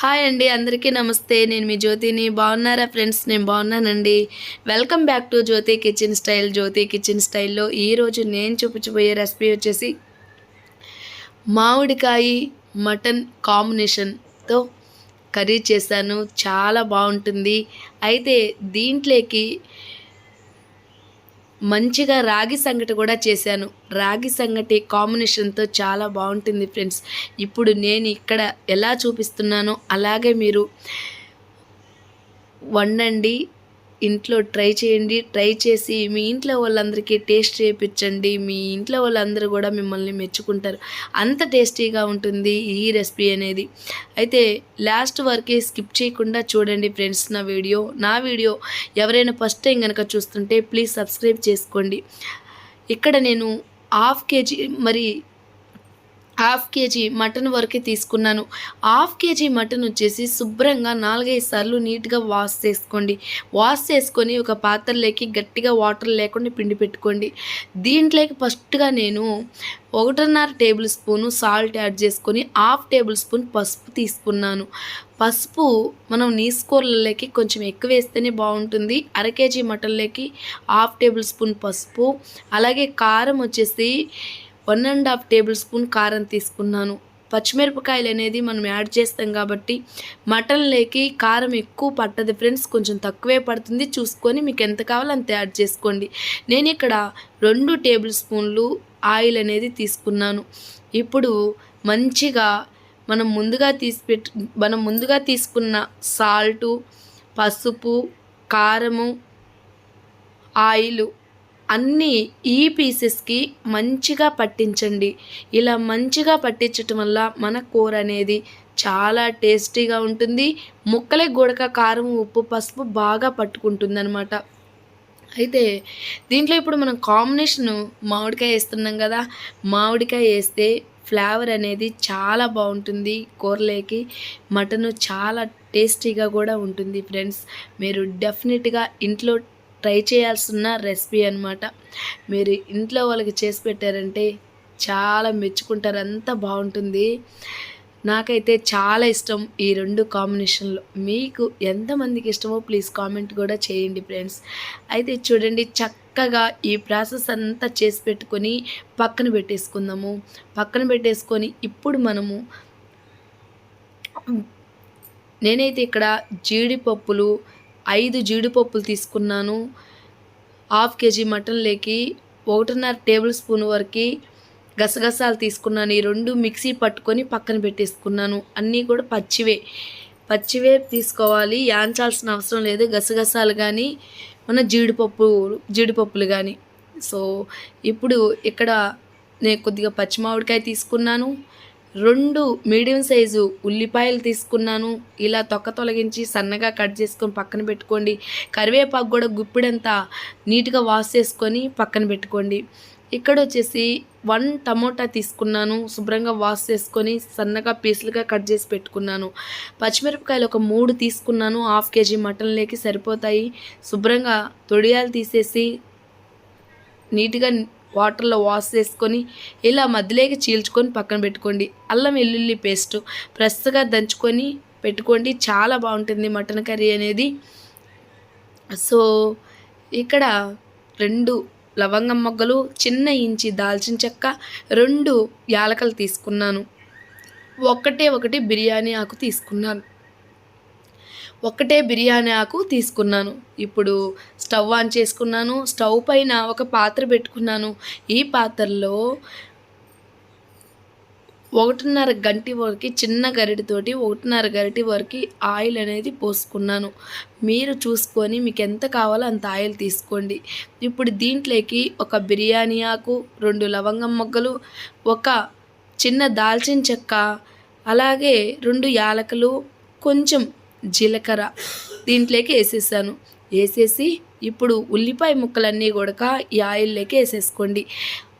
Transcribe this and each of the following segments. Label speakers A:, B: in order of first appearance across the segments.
A: Hi అండి అందరికీ నమస్తే. నేను మీ జ్యోతిని. బాగున్నారా ఫ్రెండ్స్? నేను బాగున్నానండి. Welcome back to Jyoti kitchen style. Jyoti kitchen స్టైల్లో ఈరోజు నేను చూపించబోయే రెసిపీ వచ్చేసి మామిడికాయ మటన్ కాంబినేషన్తో కర్రీ చేశాను. చాలా బాగుంటుంది. అయితే దీంట్లోకి మంచిగా రాగి సంగటి కూడా చేశాను. రాగి సంగటి కాంబినేషన్తో చాలా బాగుంటుంది ఫ్రెండ్స్ ఇప్పుడు నేను ఇక్కడ ఎలా చూపిస్తున్నానో అలాగే మీరు వండండి. ఇంట్లో ట్రై చేయండి ట్రై చేసి మీ ఇంట్లో వాళ్ళందరికీ టేస్ట్ చేయించండి మీ ఇంట్లో వాళ్ళందరూ కూడా మిమ్మల్ని మెచ్చుకుంటారు. అంత టేస్టీగా ఉంటుంది ఈ రెసిపీ అనేది. అయితే లాస్ట్ వరకు స్కిప్ చేయకుండా చూడండి ఫ్రెండ్స్ నా వీడియో. నా వీడియో ఎవరైనా ఫస్ట్ టైం కనుక చూస్తుంటే ప్లీజ్ సబ్స్క్రైబ్ చేసుకోండి. ఇక్కడ నేను హాఫ్ కేజీ మరి హాఫ్ కేజీ మటన్ వరకే తీసుకున్నాను. హాఫ్ కేజీ మటన్ వచ్చేసి శుభ్రంగా నాలుగైదు సార్లు నీట్గా వాష్ చేసుకోండి. వాష్ చేసుకొని ఒక పాత్రలోకి గట్టిగా వాటర్ లేకుండా పిండి పెట్టుకోండి. దీంట్లోకి ఫస్ట్గా నేను ఒకటిన్నర టేబుల్ స్పూను సాల్ట్ యాడ్ చేసుకొని హాఫ్ టేబుల్ స్పూన్ పసుపు తీసుకున్నాను. పసుపు మనం నీసుకోరలకి కొంచెం ఎక్కువ వేస్తేనే బాగుంటుంది. అర కేజీ మటన్లోకి హాఫ్ టేబుల్ స్పూన్ పసుపు. అలాగే కారం వచ్చేసి one and half table spoon కారం తీసుకున్నాను. పచ్చిమిరపకాయలు అనేది మనం యాడ్ చేస్తాం కాబట్టి మటన్లోకి కారం ఎక్కువ పట్టదు ఫ్రెండ్స్ కొంచెం తక్కువే పడుతుంది. చూసుకొని మీకు ఎంత కావాలో అంత యాడ్ చేసుకోండి. నేను ఇక్కడ రెండు టేబుల్ స్పూన్లు ఆయిల్ అనేది తీసుకున్నాను. ఇప్పుడు మంచిగా మనం ముందుగా తీసిపెట్టు మనం ముందుగా తీసుకున్న సాల్టు పసుపు కారము ఆయిల్ అన్నీ ఈ పీసెస్కి మంచిగా పట్టించండి. ఇలా మంచిగా పట్టించటం వల్ల మన కూర అనేది చాలా టేస్టీగా ఉంటుంది. ముక్కలే గుడక కారం ఉప్పు పసుపు బాగా పట్టుకుంటుంది అనమాట అయితే దీంట్లో ఇప్పుడు మనం కాంబినేషన్ మామిడికాయ వేస్తున్నాం కదా మామిడికాయ వేస్తే ఫ్లేవర్ అనేది చాలా బాగుంటుంది కూరలేకి. మటన్ చాలా టేస్టీగా కూడా ఉంటుంది ఫ్రెండ్స్. మీరు డెఫినెట్గా ఇంట్లో ట్రై చేయాల్సిన రెసిపీ అనమాట మీరు ఇంట్లో వాళ్ళకి చేసి పెట్టారంటే చాలా మెచ్చుకుంటారు. అంత బాగుంటుంది. నాకైతే చాలా ఇష్టం ఈ రెండు కాంబినేషన్లో. మీకు ఎంతమందికి ఇష్టమో ప్లీజ్ కామెంట్ కూడా చేయండి ఫ్రెండ్స్. అయితే చూడండి చక్కగా ఈ ప్రాసెస్ అంతా చేసి పెట్టుకొని పక్కన పెట్టేసుకుందాము. పక్కన పెట్టేసుకొని ఇప్పుడు మనము నేనైతే ఇక్కడ జీడిపప్పులు ఐదు జీడిపప్పులు తీసుకున్నాను. హాఫ్ కేజీ మటన్ లేకి ఒకటిన్నర టేబుల్ స్పూన్ వరకు గసగసాలు తీసుకున్నాను. ఈ రెండు మిక్సీ పట్టుకొని పక్కన పెట్టేసుకున్నాను. అన్నీ కూడా పచ్చివే. పచ్చివే తీసుకోవాలి. యాంచాల్సిన అవసరం లేదు. గసగసాలు కానీ మన జీడిపప్పు జీడిపప్పులు కానీ సో ఇప్పుడు ఇక్కడ నేను కొద్దిగా పచ్చి మామిడికాయ తీసుకున్నాను. రెండు మీడియం సైజు ఉల్లిపాయలు తీసుకున్నాను. ఇలా తొక్క తొలగించి సన్నగా కట్ చేసుకొని పక్కన పెట్టుకోండి. కరివేపాకు కూడా గుప్పిడంతా నీట్గా వాష్ చేసుకొని పక్కన పెట్టుకోండి. ఇక్కడ వచ్చేసి వన్ టమోటా తీసుకున్నాను. శుభ్రంగా వాష్ చేసుకొని సన్నగా పీసులుగా కట్ చేసి పెట్టుకున్నాను. పచ్చిమిరపకాయలు ఒక మూడు తీసుకున్నాను. హాఫ్ కేజీ మటన్లోకి సరిపోతాయి. శుభ్రంగా తొడియాలు తీసేసి నీట్గా వాటర్లో వాష్ చేసుకొని ఇలా మధ్యలోకి చీల్చుకొని పక్కన పెట్టుకోండి. అల్లం వెల్లుల్లి పేస్ట్ ఫ్రెష్గా దంచుకొని పెట్టుకోండి. చాలా బాగుంటుంది మటన్ కర్రీ అనేది. సో ఇక్కడ రెండు లవంగం మొగ్గలు చిన్న ఇంచి దాల్చిన చెక్క రెండు యాలకలు తీసుకున్నాను. ఒకటే ఒకటి బిర్యానీ ఆకు తీసుకున్నాను. ఒక్కటే బిర్యానీ ఆకు తీసుకున్నాను. ఇప్పుడు స్టవ్ ఆన్ చేసుకున్నాను. స్టవ్ పైన ఒక పాత్ర పెట్టుకున్నాను. ఈ పాత్రలో ఒకటిన్నర గంటి వరకు చిన్న గరిటితోటి ఒకటిన్నర గరిటి వరకు ఆయిల్ అనేది పోసుకున్నాను. మీరు చూసుకొని మీకు ఎంత కావాలో అంత ఆయిల్ తీసుకోండి. ఇప్పుడు దీంట్లోకి ఒక బిర్యానీ ఆకు రెండు లవంగం మొగ్గలు ఒక చిన్న దాల్చిన చెక్క అలాగే రెండు యాలకులు కొంచెం జీలకర్ర దీంట్లోకి వేసేసాను. వేసేసి ఇప్పుడు ఉల్లిపాయ ముక్కలన్నీ కూడా ఈ ఆయిల్లోకి వేసేసుకోండి.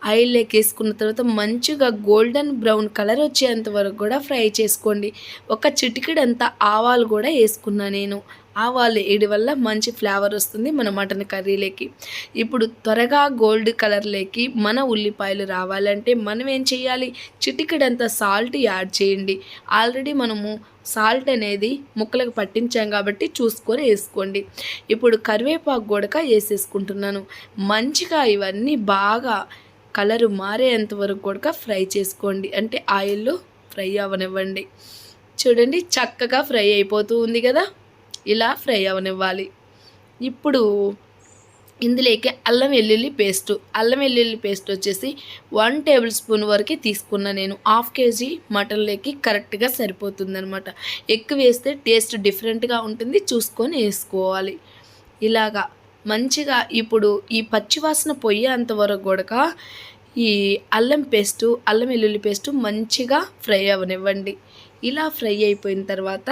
A: ఆయిల్లోకి వేసుకున్న తర్వాత మంచిగా గోల్డెన్ బ్రౌన్ కలర్ వచ్చేంత వరకు కూడా ఫ్రై చేసుకోండి. ఒక చిటికెడంత ఆవాలు కూడా వేసుకున్నా నేను. ఆవాలు వేయడం వల్ల మంచి ఫ్లేవర్ వస్తుంది మన మటన్ కర్రీలోకి. ఇప్పుడు త్వరగా గోల్డ్ కలర్లోకి మన ఉల్లిపాయలు రావాలంటే మనం ఏం చేయాలి చిటికెడంత సాల్ట్ యాడ్ చేయండి. ఆల్రెడీ మనము సాల్ట్ అనేది ముక్కలకు పట్టించాం కాబట్టి చూసుకొని వేసుకోండి. ఇప్పుడు కరివేపాకు కూడా వేసేసుకుంటున్నాను. మంచిగా ఇవన్నీ బాగా కలరు మారేంత వరకు కూడా ఫ్రై చేసుకోండి. అంటే ఆయిల్లో ఫ్రై అవ్వనివ్వండి. చూడండి చక్కగా ఫ్రై అయిపోతూ ఉంది కదా? ఇలా ఫ్రై అవనివ్వాలి. ఇప్పుడు ఇందులోకి అల్లం వెల్లుల్లి పేస్ట్. అల్లం వెల్లుల్లి పేస్ట్ వచ్చేసి వన్ టేబుల్ స్పూన్ వరకు తీసుకున్నా నేను. హాఫ్ కేజీ మటన్లోకి కరెక్ట్గా సరిపోతుందనమాట ఎక్కువ వేస్తే టేస్ట్ డిఫరెంట్గా ఉంటుంది. చూసుకొని వేసుకోవాలి. ఇలాగా మంచిగా ఇప్పుడు ఈ పచ్చివాసన పొయ్యేంత వరకు కూడా ఈ అల్లం పేస్టు అల్లం వెల్లుల్లి పేస్టు మంచిగా ఫ్రై అవనివ్వండి. ఇలా ఫ్రై అయిపోయిన తర్వాత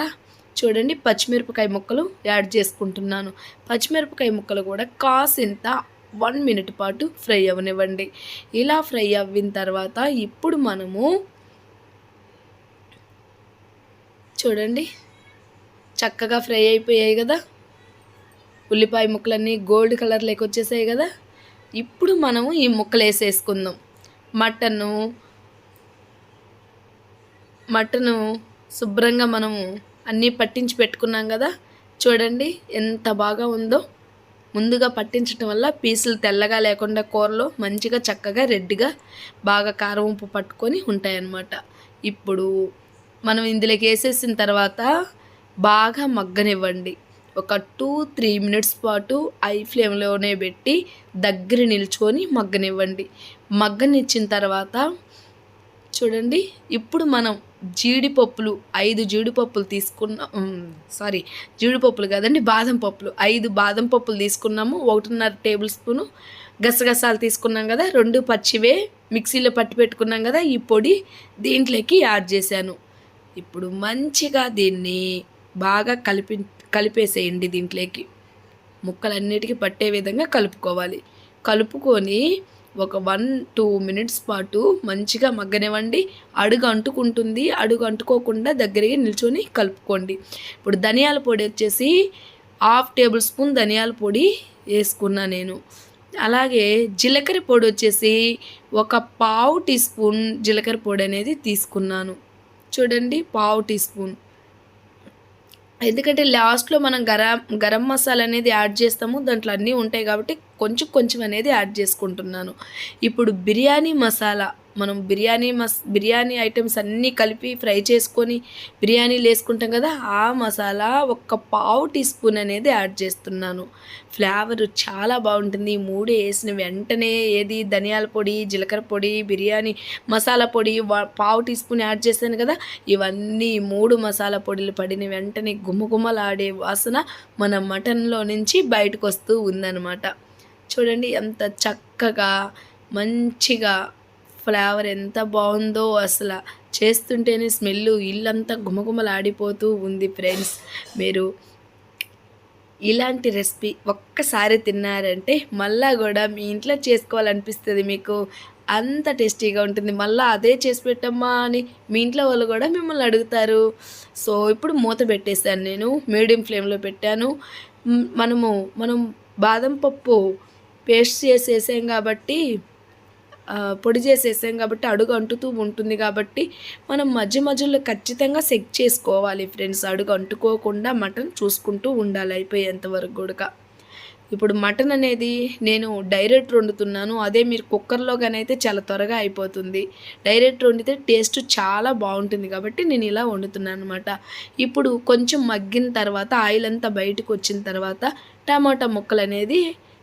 A: చూడండి పచ్చిమిరపకాయ ముక్కలు యాడ్ చేసుకుంటున్నాను. పచ్చిమిరపకాయ ముక్కలు కూడా కాసింత వన్ మినిట్ పాటు ఫ్రై అవ్వనివ్వండి ఇలా ఫ్రై అవ్విన తర్వాత ఇప్పుడు మనము చూడండి చక్కగా ఫ్రై అయిపోయాయి కదా. ఉల్లిపాయ ముక్కలన్నీ గోల్డ్ కలర్లోకి వచ్చేసాయి కదా. ఇప్పుడు మనము ఈ ముక్కలు వేసేసుకుందాం. మటను మటను శుభ్రంగా మనము అన్నీ పట్టించి పెట్టుకున్నాం కదా. చూడండి ఎంత బాగా ఉందో. ముందుగా పట్టించడం వల్ల పీసులు తెల్లగా లేకుండా కూరలో మంచిగా చక్కగా రెడ్డిగా బాగా కారం ఉప్పు పట్టుకొని ఉంటాయన్నమాట. ఇప్పుడు మనం ఇందులోకి వేసేసిన తర్వాత బాగా మగ్గనివ్వండి. ఒక టూ త్రీ మినిట్స్ పాటు ఐ ఫ్లేమ్లోనే పెట్టి దగ్గర నిల్చుకొని మగ్గనివ్వండి. మగ్గనిచ్చిన తర్వాత చూడండి ఇప్పుడు మనం జీడిపప్పులు ఐదు జీడిపప్పులు తీసుకున్నాం సారీ జీడిపప్పులు కాదండి బాదం పప్పులు. ఐదు బాదం పప్పులు తీసుకున్నాము ఒకటిన్నర టేబుల్ స్పూను గసగసాలు తీసుకున్నాం కదా రెండు పచ్చివే మిక్సీలో పట్టి పెట్టుకున్నాం కదా ఈ పొడి దీంట్లోకి యాడ్ చేశాను. ఇప్పుడు మంచిగా దీన్ని బాగా కలిపి కలిపేసేయండి దీంట్లోకి. ముక్కలన్నిటికీ పట్టే విధంగా కలుపుకోవాలి. కలుపుకొని ఒక వన్ టూ మినిట్స్ పాటు మంచిగా మగ్గనివ్వండి. అడుగు అంటుకుంటుంది. అడుగు అంటుకోకుండా దగ్గరికి నిల్చొని కలుపుకోండి. ఇప్పుడు ధనియాల పొడి వచ్చేసి హాఫ్ టేబుల్ స్పూన్ ధనియాల పొడి వేసుకున్నా నేను. అలాగే జీలకర్ర పొడి వచ్చేసి ఒక పావు టీ స్పూన్ జీలకర్ర పొడి అనేది తీసుకున్నాను. చూడండి పావు టీ స్పూన్. ఎందుకంటే లాస్ట్లో మనం గరం గరం మసాలా అనేది యాడ్ చేస్తాము దాంట్లో అన్నీ ఉంటాయి కాబట్టి కొంచెం కొంచెం అనేది యాడ్ చేసుకుంటున్నాను. ఇప్పుడు బిర్యానీ మసాలా. మనం బిర్యానీ మస్ బిర్యానీ ఐటమ్స్ అన్నీ కలిపి ఫ్రై చేసుకొని బిర్యానీలు వేసుకుంటాం కదా ఆ మసాలా ఒక్క పావు టీ స్పూన్ అనేది యాడ్ చేస్తున్నాను. ఫ్లేవర్ చాలా బాగుంటుంది. ఈ మూడు వేసిన వెంటనే ఏది ధనియాల పొడి జీలకర్ర పొడి బిర్యానీ మసాలా పొడి పావు టీ స్పూన్ యాడ్ చేశాను కదా ఇవన్నీ మూడు మసాలా పొడిలు పడిన వెంటనే గుమ్మగుమ్మలాడే వాసన మన మటన్లో నుంచి బయటకు వస్తూ ఉందన్నమాట. చూడండి ఎంత చక్కగా మంచిగా ఫ్లేవర్ ఎంత బాగుందో అసలు. చేస్తుంటేనే స్మెల్ ఇల్లంతా గుమగుమలాడిపోతూ ఉంది ఫ్రెండ్స్. మీరు ఇలాంటి రెసిపీ ఒక్కసారి తిన్నారంటే మళ్ళా కూడా మీ ఇంట్లో చేసుకోవాలనిపిస్తుంది మీకు. అంత టేస్టీగా ఉంటుంది. మళ్ళీ అదే చేసి పెట్టమ్మా అని మీ ఇంట్లో వాళ్ళు కూడా మిమ్మల్ని అడుగుతారు. సో ఇప్పుడు మూత పెట్టేశాను నేను. మీడియం ఫ్లేమ్లో పెట్టాను. మనము మనం బాదం పప్పు పేస్ట్ చేసేసాం కాబట్టి పొడి చేసేసాం కాబట్టి అడుగు అంటుతూ ఉంటుంది కాబట్టి మనం మధ్య మధ్యలో ఖచ్చితంగా సెక్ చేసుకోవాలి ఫ్రెండ్స్ అడుగు అంటుకోకుండా మటన్ చూసుకుంటూ ఉండాలి అయిపోయేంత వరకు కూడా ఇప్పుడు మటన్ అనేది నేను డైరెక్ట్ వండుతున్నాను. అదే మీరు కుక్కర్లో కానీ అయితే చాలా త్వరగా అయిపోతుంది. డైరెక్ట్ వండితే టేస్ట్ చాలా బాగుంటుంది కాబట్టి నేను ఇలా వండుతున్నాను అనమాట ఇప్పుడు కొంచెం మగ్గిన తర్వాత ఆయిల్ అంతా బయటకు వచ్చిన తర్వాత టమాటా ముక్కలు అనేది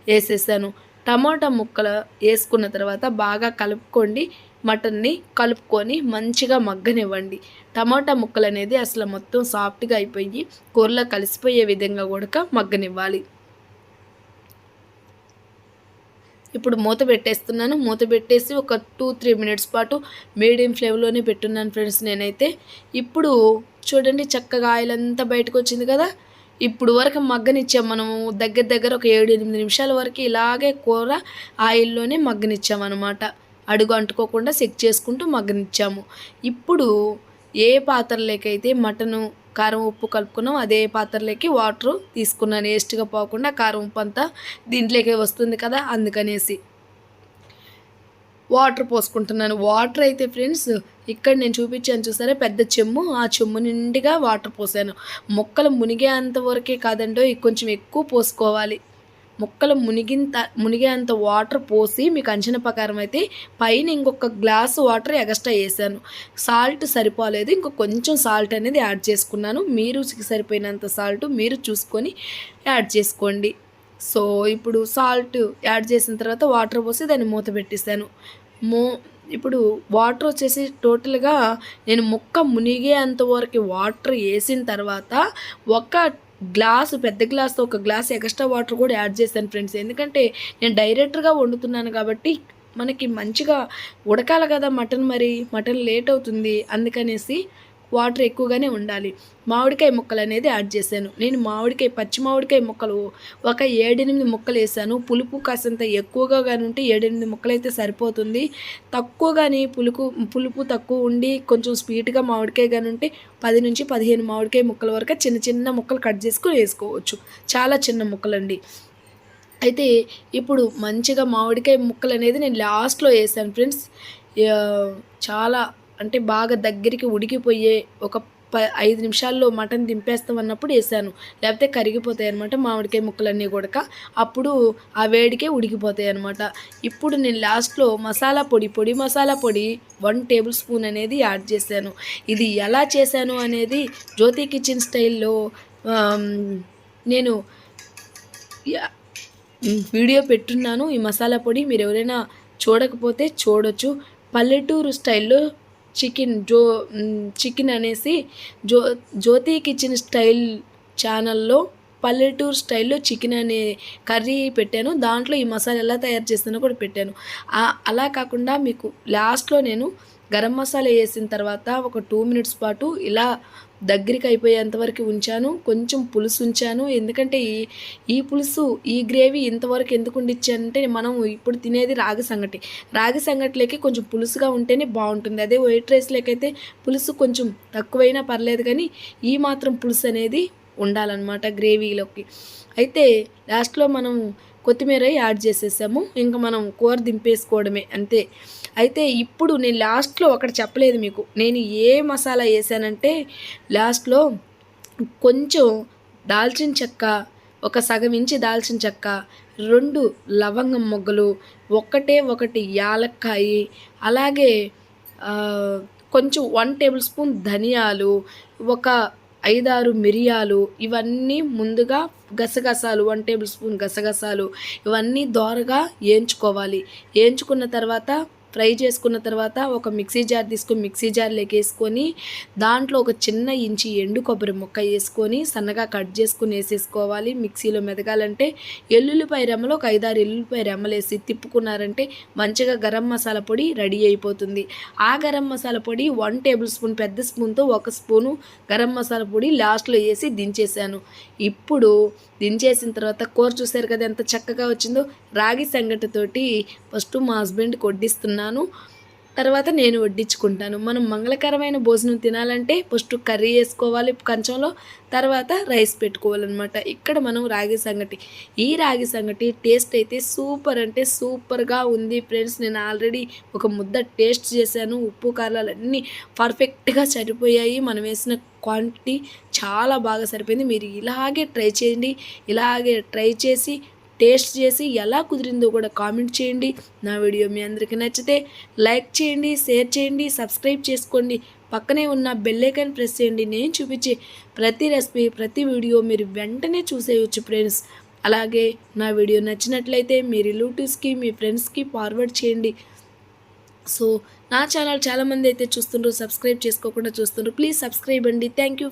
A: వేసేసాను. టమాటా ముక్కలు వేసుకున్న తర్వాత బాగా కలుపుకోండి మటన్ని కలుపుకొని మంచిగా మగ్గనివ్వండి. టమాటా ముక్కలు అనేది అసలు మొత్తం సాఫ్ట్గా అయిపోయి కూరలో కలిసిపోయే విధంగా కూడా మగ్గనివ్వాలి. ఇప్పుడు మూత పెట్టేస్తున్నాను. మూత పెట్టేసి ఒక టూ త్రీ మినిట్స్ పాటు మీడియం ఫ్లేమ్లోనే పెట్టున్నాను ఫ్రెండ్స్ నేనైతే. ఇప్పుడు చూడండి చక్కగా ఆయిల్ అంతా బయటకు వచ్చింది కదా? ఇప్పుడు వరకు మగ్గనిచ్చాం మనము. దగ్గర దగ్గర ఒక ఏడు ఎనిమిది నిమిషాల వరకు ఇలాగే కూర ఆయిల్లోనే మగ్గనిచ్చామన్నమాట అడుగు అంటుకోకుండా సెక్ చేసుకుంటూ మగ్గనిచ్చాము. ఇప్పుడు ఏ పాత్రలోకైతే మటను కారం ఉప్పు కలుపుకున్నాం అదే పాత్రలోకి వాటర్ తీసుకున్నాను వేస్ట్గా పోకుండా కారం ఉప్పు అంతా దీంట్లోకి వస్తుంది కదా అందుకనేసి. వాటర్ పోసుకుంటున్నాను. వాటర్ అయితే ఫ్రెండ్స్ ఇక్కడ నేను చూపించాను చూసారా? పెద్ద చెమ్ము. ఆ చెమ్ము నిండుగా వాటర్ పోసాను. మొక్కలు మునిగేంత వరకే కాదండో కొంచెం ఎక్కువ పోసుకోవాలి. మొక్కలు మునిగింత మునిగేంత వాటర్ పోసి మీకు అంచనా ప్రకారం అయితే పైన ఇంకొక గ్లాస్ వాటర్ ఎగస్ట్రా వేసాను. సాల్ట్ సరిపోలేదు. ఇంకో కొంచెం సాల్ట్ అనేది యాడ్ చేసుకున్నాను. మీ రుచికి సరిపోయినంత సాల్ట్ మీరు చూసుకొని యాడ్ చేసుకోండి. సో ఇప్పుడు సాల్ట్ యాడ్ చేసిన తర్వాత వాటర్ పోసి దాన్ని మూత పెట్టేసాను మూ ఇప్పుడు వాటర్ వచ్చేసి టోటల్గా నేను ముక్క మునిగేంత వరకు వాటర్ వేసిన తర్వాత ఒక గ్లాసు పెద్ద గ్లాస్తో ఒక గ్లాస్ ఎక్స్ట్రా వాటర్ కూడా యాడ్ చేశాను ఫ్రెండ్స్ ఎందుకంటే నేను డైరెక్ట్గా వండుతున్నాను కాబట్టి మనకి మంచిగా ఉడకాలి కదా మటన్ మరి మటన్ లేట్ అవుతుంది. అందుకనేసి వాటర్ ఎక్కువగానే ఉండాలి. మామిడికాయ ముక్కలు అనేది యాడ్ చేశాను. నేను మామిడికాయ పచ్చి మామిడికాయ ముక్కలు ఒక ఏడెనిమిది ముక్కలు వేసాను. పులుపు కాసంత ఎక్కువగా కానీ ఉంటే ఏడెనిమిది ముక్కలు అయితే సరిపోతుంది. తక్కువ కానీ పులుపు పులుపు తక్కువ ఉండి కొంచెం స్వీట్గా మామిడికాయ కానీ ఉంటే పది నుంచి పదిహేను మామిడికాయ ముక్కల వరకు చిన్న చిన్న ముక్కలు కట్ చేసుకుని వేసుకోవచ్చు. చాలా చిన్న ముక్కలండి. అయితే ఇప్పుడు మంచిగా మామిడికాయ ముక్కలు అనేది నేను లాస్ట్లో వేసాను ఫ్రెండ్స్. చాలా అంటే బాగా దగ్గరికి ఉడికిపోయే ఒక ప ఐదు నిమిషాల్లో మటన్ దింపేస్తాం అన్నప్పుడు వేసాను. లేకపోతే కరిగిపోతాయి అనమాట మామిడికాయ ముక్కలన్నీ కూడా అప్పుడు ఆ వేడికే ఉడికిపోతాయి అనమాట ఇప్పుడు నేను లాస్ట్లో మసాలా పొడి పొడి మసాలా పొడి వన్ టేబుల్ స్పూన్ అనేది యాడ్ చేశాను. ఇది ఎలా చేశాను అనేది జ్యోతి కిచెన్ స్టైల్లో నేను వీడియో పెట్టున్నాను. ఈ మసాలా పొడి మీరు ఎవరైనా చూడకపోతే చూడొచ్చు. పల్లెటూరు స్టైల్లో చికెన్ జో చికెన్ అనేసి జో జ్యోతి కిచెన్ స్టైల్ ఛానల్లో పల్లెటూరు స్టైల్లో చికెన్ అనే కర్రీ పెట్టాను. దాంట్లో ఈ మసాలా ఎలా తయారు చేస్తానో కూడా పెట్టాను. అలా కాకుండా మీకు లాస్ట్లో నేను గరం మసాలా వేసిన తర్వాత ఒక టూ మినిట్స్ పాటు ఇలా దగ్గరికి అయిపోయేంతవరకు ఉంచాను కొంచెం పులుసు ఉంచాను. ఎందుకంటే ఈ ఈ పులుసు ఈ గ్రేవీ ఇంతవరకు ఎందుకు ఉండిచ్చానంటే మనం ఇప్పుడు తినేది రాగి సంగటి. రాగి సంగటిలోకి కొంచెం పులుసుగా ఉంటేనే బాగుంటుంది. అదే వైట్ రైస్లోకైతే పులుసు కొంచెం తక్కువైనా పర్లేదు కానీ ఈ మాత్రం పులుసు అనేది ఉండాలన్నమాట గ్రేవీలోకి. అయితే లాస్ట్లో మనం కొత్తిమీర యాడ్ చేసేసాము. ఇంకా మనం కూర దింపేసుకోవడమే అంతే. అయితే ఇప్పుడు నేను లాస్ట్లో ఒకటి చెప్పలేదు మీకు. నేను ఏ మసాలా వేసానంటే లాస్ట్లో కొంచెం దాల్చిన చెక్క ఒక సగం ఇంచి దాల్చిన చెక్క రెండు లవంగం మొగ్గలు ఒకటే ఒకటి యాలక్కాయి అలాగే కొంచెం వన్ టేబుల్ స్పూన్ ధనియాలు ఒక ఐదారు మిరియాలు ఇవన్నీ ముందుగా గసగసాలు వన్ టేబుల్ స్పూన్ గసగసాలు ఇవన్నీ దోరగా వేయించుకోవాలి. వేయించుకున్న తర్వాత ఫ్రై చేసుకున్న తర్వాత ఒక మిక్సీ జార్ తీసుకొని మిక్సీ జార్లోకి వేసుకొని దాంట్లో ఒక చిన్న ఇంచి ఎండు కొబ్బరి ముక్క వేసుకొని సన్నగా కట్ చేసుకుని వేసేసుకోవాలి. మిక్సీలో మెదగాలంటే ఎల్లుల్లిపాయ రెమ్మలో ఒక ఐదారు ఎల్లుల్లిపాయ రెమ్మలు వేసి తిప్పుకున్నారంటే మంచిగా గరం మసాలా పొడి రెడీ అయిపోతుంది. ఆ గరం మసాలా పొడి వన్ టేబుల్ స్పూన్ పెద్ద స్పూన్తో ఒక స్పూను గరం మసాలా పొడి లాస్ట్లో వేసి దించేసాను ఇప్పుడు దించేసిన తర్వాత కూర చూసారు కదా ఎంత చక్కగా వచ్చిందో? రాగి సంగటితోటి ఫస్ట్ మా హస్బెండ్ తిన్నాను. తర్వాత నేను వడ్డించుకుంటాను. మనం మంగళకరమైన భోజనం తినాలంటే ఫస్ట్ కర్రీ వేసుకోవాలి కంచంలో తర్వాత రైస్ పెట్టుకోవాలన్నమాట. ఇక్కడ మనం రాగి సంగటి. ఈ రాగి సంగటి టేస్ట్ అయితే సూపర్ అంటే సూపర్గా ఉంది ఫ్రెండ్స్. నేను ఆల్రెడీ ఒక ముద్ద టేస్ట్ చేశాను. ఉప్పు కారాలు అన్నీ పర్ఫెక్ట్గా సరిపోయాయి. మనం వేసిన క్వాంటిటీ చాలా బాగా సరిపోయింది. మీరు ఇలాగే ట్రై చేయండి. ఇలాగే ట్రై చేసి టేస్ట్ చేసి ఎలా కుదిరిందో కూడా కామెంట్ చేయండి. నా వీడియో మీ అందరికీ నచ్చితే లైక్ చేయండి షేర్ చేయండి సబ్స్క్రైబ్ చేసుకోండి. పక్కనే ఉన్న బెల్లైకన్ ప్రెస్ చేయండి. నేను చూపించే ప్రతి రెసిపీ ప్రతి వీడియో మీరు వెంటనే చూసేయచ్చు ఫ్రెండ్స్. అలాగే నా వీడియో నచ్చినట్లయితే మీ రిలేటివ్స్కి మీ ఫ్రెండ్స్కి ఫార్వర్డ్ చేయండి. సో నా ఛానల్ చాలామంది అయితే చూస్తుండ్రు సబ్స్క్రైబ్ చేసుకోకుండా చూస్తుండ్రు. ప్లీజ్ సబ్స్క్రైబ్ అండి. Thank you.